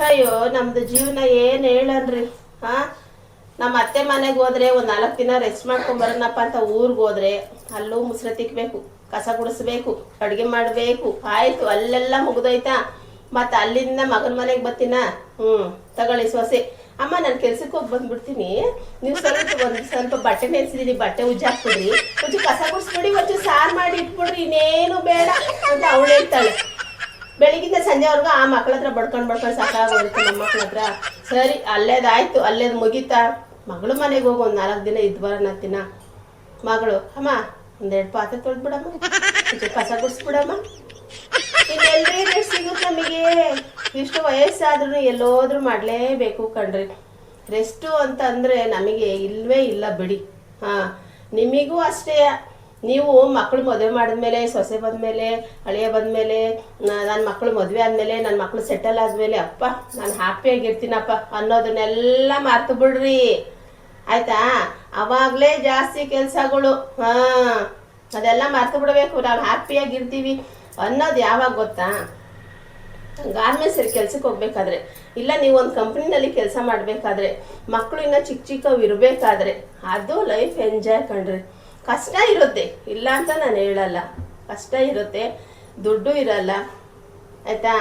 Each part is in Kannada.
ಅಯ್ಯೋ, ನಮ್ದು ಜೀವನ ಏನ್ ಹೇಳನ್ರಿ? ಹಾ ನಮ್ಮ ಅತ್ತೆ ಮನೆಗೆ ಹೋದ್ರೆ ಒಂದ್ ನಾಲ್ಕು ದಿನ ರೆಸ್ಟ್ ಮಾಡ್ಕೊಂಡ್ ಬರೋಣಪ್ಪ ಅಂತ ಊರ್ಗ್ ಹೋದ್ರೆ ಅಲ್ಲೂ ಮುಸ್ರೆ ತಿಕ್ಬೇಕು, ಕಸ ಗುಡಿಸ್ಬೇಕು, ಅಡ್ಗೆ ಮಾಡ್ಬೇಕು. ಆಯ್ತು, ಅಲ್ಲೆಲ್ಲ ಮುಗ್ದೋಯ್ತಾ? ಮತ್ತೆ ಅಲ್ಲಿಂದ ಮಗನ ಮನೆಗೆ ಬರ್ತೀನ? ಹ್ಮ್, ತಗೊಳ್ಳಿ ಸೊಸೆ. ಅಮ್ಮ, ನಾನು ಕೆಲ್ಸಕ್ಕೆ ಹೋಗಿ ಬಂದ್ಬಿಡ್ತೀನಿ. ನೀವು ಸ್ವಲ್ಪ ಒಂದ್ ಸ್ವಲ್ಪ ಬಟ್ಟೆ ನೆನ್ಸಿದೀನಿ ಬಟ್ಟೆ ಉಜ್ಜಾಕ್ಬಿಡ್ರಿ. ಒಂಚೂರು ಕಸ ಗುಡಿಸ್ಬಿಡಿ, ಒಂಚೂರು ಸಾರು ಮಾಡಿ ಇಟ್ಬಿಡ್ರಿ, ಇನ್ನೇನು ಬೇಡ ಅಂತ ಅವಳು ಹೇಳ್ತಾಳೆ. ಸಂಜೆವರೆಗೂ ಆ ಮಕ್ಳ ಹತ್ರ ಬಡ್ಕೊಂಡ್ ಬಡ್ಕೊಂಡು ಸಾಕಾಗೋಗಿತ್ತು ನಮ್ಮ ಮಕ್ಳ ಹತ್ರ. ಸರಿ, ಅಲ್ಲೇದಾಯ್ತು, ಅಲ್ಲೇದು ಮುಗೀತಾ? ಮಗಳು ಮನೆಗೆ ಹೋಗಿ, ಒಂದ್ ನಾಲ್ಕು ದಿನ ಇದ್ ಬರೋಣ ದಿನ ಮಗಳು, ಅಮ್ಮ ಒಂದೆರಡು ಪಾತ್ರೆ ತೊಳ್ದ್ಬಿಡಮ್ಮ. ಬಿಡಮ್ಮ ಕಸ ಗುಡಿಸ್ಬಿಡಮ್ಮ. ಇನ್ನೆಲ್ರಿ ಸಿಗುತ್ತೆ ನಮಗೆ? ಇಷ್ಟು ವಯಸ್ಸಾದ್ರೂ ಎಲ್ಲೋದ್ರೂ ಮಾಡ್ಲೇಬೇಕು ಕಣ್ರಿ. ರೆಸ್ಟು ಅಂತ ಅಂದ್ರೆ ನಮಗೆ ಇಲ್ವೇ ಇಲ್ಲ ಬಿಡಿ. ಹಾ, ನಿಮಗೂ ಅಷ್ಟೇ. ನೀವು ಮಕ್ಕಳು ಮದುವೆ ಮಾಡಿದ್ಮೇಲೆ, ಸೊಸೆ ಬಂದ್ಮೇಲೆ ಅಳಿಯ ಬಂದ್ಮೇಲೆ ನನ್ನ ಮಕ್ಕಳು ಮದುವೆ ಆದ್ಮೇಲೆ ನನ್ನ ಮಕ್ಕಳು ಸೆಟಲ್ ಆದ್ಮೇಲೆ, ಅಪ್ಪ, ನಾನು ಹ್ಯಾಪಿಯಾಗಿರ್ತೀನಪ್ಪ ಅನ್ನೋದನ್ನೆಲ್ಲ ಮರ್ತು ಬಿಡ್ರಿ. ಆಯ್ತಾ? ಅವಾಗಲೇ ಜಾಸ್ತಿ ಕೆಲಸಗಳು, ಹಾಂ, ಅದೆಲ್ಲ ಮರ್ತು ಬಿಡಬೇಕು. ನಾವು ಹ್ಯಾಪಿಯಾಗಿರ್ತೀವಿ ಅನ್ನೋದು ಯಾವಾಗ ಗೊತ್ತಾ? ಗಾರ್ಮೆಂಟ್ಸ್ ಕೆಲ್ಸಕ್ಕೆ ಹೋಗ್ಬೇಕಾದ್ರೆ, ಇಲ್ಲ ನೀವು ಒಂದು ಕಂಪ್ನಿನಲ್ಲಿ ಕೆಲಸ ಮಾಡಬೇಕಾದ್ರೆ ಮಕ್ಕಳು ಇನ್ನ ಚಿಕ್ಕ ಚಿಕ್ಕವು ಇರಬೇಕಾದ್ರೆ, ಅದು ಲೈಫ್ ಎಂಜಾಯ್ ಕಣ್ರಿ. ಕಷ್ಟ ಇರುತ್ತೆ. ಇಲ್ಲ ಅಂತ ನಾನು ಹೇಳಲ್ಲ. ಕಷ್ಟ ಇರುತ್ತೆ ದುಡ್ಡು ಇರಲ್ಲ ಆಯಿತಾ?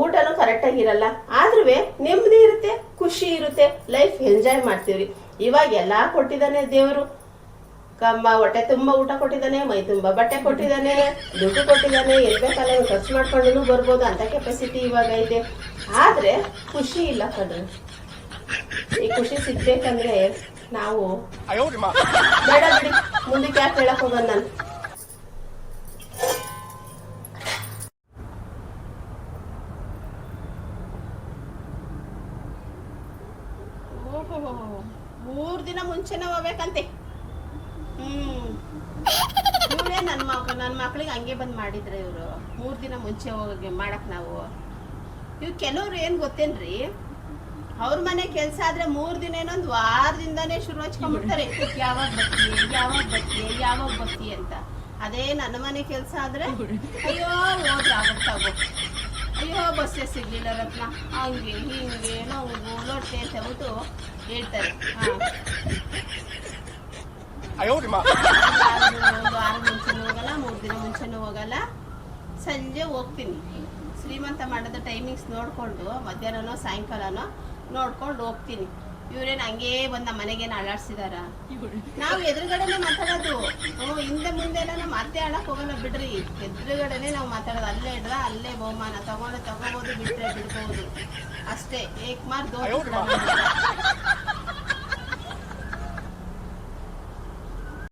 ಊಟನೂ ಕರೆಕ್ಟಾಗಿ ಇರಲ್ಲ. ಆದ್ರೂ ನೆಮ್ಮದಿ ಇರುತ್ತೆ ಖುಷಿ ಇರುತ್ತೆ ಲೈಫ್ ಎಂಜಾಯ್ ಮಾಡ್ತೀವಿ. ಇವಾಗ ಎಲ್ಲ ಕೊಟ್ಟಿದ್ದಾನೆ ದೇವರು. ಕಂಬ ಹೊಟ್ಟೆ ತುಂಬ ಊಟ ಕೊಟ್ಟಿದ್ದಾನೆ ಮೈ ತುಂಬ ಬಟ್ಟೆ ಕೊಟ್ಟಿದ್ದಾನೆ ದುಡ್ಡು ಕೊಟ್ಟಿದ್ದಾನೆ ಬೇಕಲ್ಲ ಖರ್ಚು ಮಾಡ್ಕೊಂಡು ಬರ್ಬೋದು ಅಂತ ಕೆಪಾಸಿಟಿ ಇವಾಗ ಇದೆ. ಆದ್ರೆ ಖುಷಿ ಇಲ್ಲ ಕಣ್ರಿ ಈ ಖುಷಿ ಸಿಗ್ಬೇಕಂದ್ರೆ ನಾವು ಬೇಡ ಬಿಡಿ. ಮುಂದಕ್ಕೆ ಯಾಕೆ ಹೇಳಕ್ ಹೋಗಲ್ಲ ನಾನು. ಮೂರ್ ದಿನ ಮುಂಚೆನೆ ಹೋಗ್ಬೇಕಂತೆ. ಹ್ಮ್. ಇವರೇ ನನ್ನ ನನ್ ನನ್ನ ಮಕ್ಳಿಗೆ ಹಂಗೆ ಬಂದ್ ಮಾಡಿದ್ರೆ ಇವರು. ಮೂರ್ ದಿನ ಮುಂಚೆ ಹೋಗಿ ಮಾಡಕ್ ನಾವು. ಇವ್ ಕೆಲವ್ರು ಏನ್ ಗೊತ್ತೇನ್ರಿ? ಅವ್ರ ಮನೆ ಕೆಲಸ ಆದ್ರೆ ಮೂರ್ ದಿನ ಏನೊಂದು ವಾರದಿಂದಾನೇ ಶುರು ಹಚ್ಕೊಂಡ್ಬಿಡ್ತಾರೆ. ಯಾವಾಗ ಬತ್ತಿ ಯಾವಾಗ ಬತ್ತಿ ಯಾವಾಗ ಬತ್ತಿ ಅಂತ. ಅದೇ ನನ್ನ ಮನೆ ಕೆಲಸ ಆದ್ರೆ ಅಯ್ಯೋ ಹೋದ್ರೆ ಆಗುತ್ತಾಗೋ ಅಯ್ಯೋ ಬಸ್ಸೇ ಸಿಗ್ಲಿಲ್ಲ ರತ್ನ. ಹಂಗೆ ಹಿಂಗೆ ನೋವು ಲೊಟ್ಟೆ ಅಂತ ಹೇಳ್ಬಿಟ್ಟು ಹೇಳ್ತಾರೆ. ವಾರ ಮುಂಚೆನೂ ಹೋಗಲ್ಲ ಮೂರು ದಿನ ಮುಂಚೆನೂ ಹೋಗಲ್ಲ. ಸಂಜೆ ಹೋಗ್ತೀನಿ. ಶ್ರೀಮಂತ ಮಾಡೋದು ಟೈಮಿಂಗ್ಸ್ ನೋಡ್ಕೊಂಡು ಮಧ್ಯಾಹ್ನನೋ ಸಾಯಂಕಾಲನೋ ನೋಡ್ಕೊಂಡು ಹೋಗ್ತೀನಿ. ಇವ್ರೇನು ಹಂಗೇ ಬಂದ ಮನೆಗೇನು ಅಳಾಡ್ಸಿದಾರ ನಾವು ಎದುರುಗಡೆನೆ ಮಾತಾಡೋದು. ಹಿಂದೆ ಮುಂದೆ ಎಲ್ಲ ನಾವು ಮತ್ತೆ ಆಡಕ್ ಹೋಗಲ್ಲ ಬಿಡ್ರಿ. ಎದುರುಗಡೆನೆ ನಾವು ಮಾತಾಡೋದು. ಅಲ್ಲೇ ಇಡ್ರ ಅಲ್ಲೇ ಬಹುಮಾನ. ತಗೊಂಡು ತಗೋಬಹುದು ಬಿಟ್ರೆ ಬಿಡ್ಬೋದು. ಅಷ್ಟೇ. ಏಕ್ ಮಾರ್ ದೋಷ